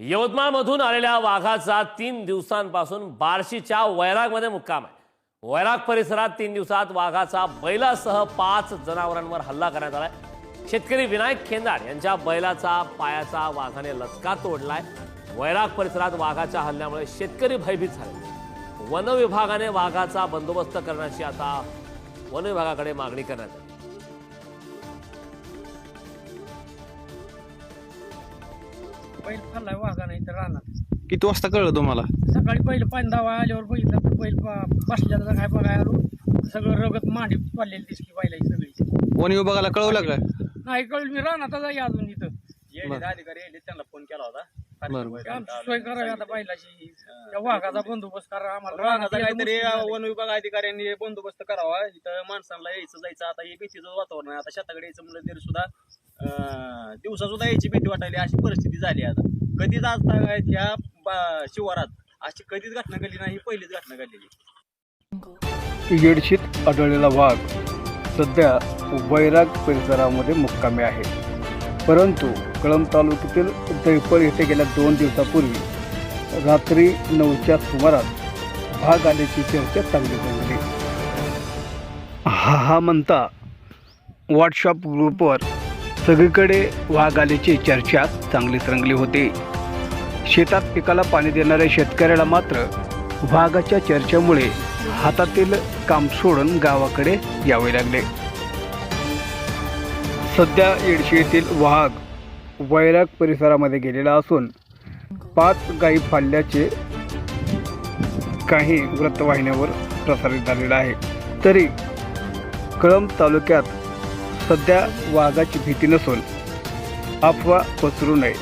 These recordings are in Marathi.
यवतमाळमधून आलेल्या वाघाचा तीन दिवसांपासून बार्शीच्या वैरागमध्ये मुक्काम आहे. वैराग परिसरात तीन दिवसात वाघाचा बैलासह पाच जनावरांवर हल्ला करण्यात आलाय. शेतकरी विनायक खेंदाड यांच्या बैलाचा पायाचा वाघाने लचका तोडलाय. वैराग परिसरात वाघाच्या हल्ल्यामुळे शेतकरी भयभीत झाले. वन विभागाने वाघाचा बंदोबस्त करण्याची आता वन विभागाकडे मागणी करण्यात आली. बैल खाल्लाय वाघा नाही तर राहणार किती वाजता कळलं तुम्हाला? सकाळी पहिलं पाणी दावा आल्यावर बघितलं तर बैल ब- बसलेला काय बघाय आलो. सगळं रगत मांडी पडलेली दिसली बैलाची सगळी. वन विभागाला कळवलं का? नाही कळलं मी राहणार आहे अजून इथं. अधिकारी येले त्यांना फोन केला होता. सोय करावी आता बैलाची. त्या वाघाचा बंदोबस्त करा आम्हाला रानाचा काहीतरी वन विभाग अधिकाऱ्यांनी बंदोबस्त करावा. इथं माणसांना यायचं जायचं आता हे भीतीचं वातावरण आहे. आता शेताकडे यायचं म्हणलं तरी सुद्धा दिवसा सुद्धा यायची भीती वाटायली. अशी परिस्थिती झाली आता. कधीच आज तागायत बा- शिवारात अशी कधीच घटना घडली नाही ही पहिलीच घटना घडलेली. येडशीत आढळलेला वाघ सध्या वैराग परिसरामध्ये मुक्कामी आहे. परंतु कळंब तालुक्यातील दैपळ येथे गेल्या दोन दिवसापूर्वी रात्री नऊच्या सुमारास भाग आल्याची चर्चा चांगली झाली. हा हा म्हणता व्हॉट्सअप ग्रुपवर सगळीकडे वाघ आल्याची चर्चा चांगलीच रंगली होती. शेतात पिकाला पाणी देणाऱ्या शेतकऱ्याला मात्र वाघाच्या चर्चेमुळे हातातील काम सोडून गावाकडे यावे लागले. सध्या येडशी येथील वाघ वैराग परिसरामध्ये गेलेला असून पाच गायी फाडल्याचे काही वृत्तवाहिन्यावर प्रसारित झालेलं आहे. तरी कळंब तालुक्यात सध्या वाघाची भीती नसून अफवा पसरू नये.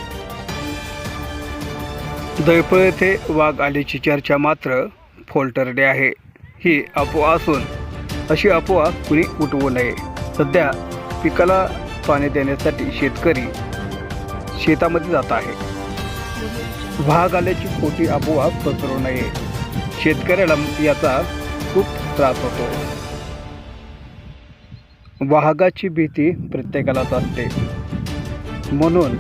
दैफळ येथे वाघ आल्याची चर्चा मात्र फोलटरडे आहे. ही अफवा असून अशी अफवा कुणी उठवू नये. सध्या पिकाला पाणी देण्यासाठी शेतकरी शेतामध्ये जात आहे. वाघ आल्याची खोटी अफवा पसरू नये. शेतकऱ्याला याचा खूप त्रास होतो. वाघाची भीती प्रत्येकालाच असते म्हणून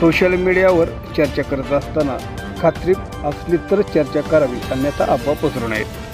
सोशल मीडियावर चर्चा करत असताना खात्री असली तर चर्चा करावी अन्यथा अफवा पसरू नयेत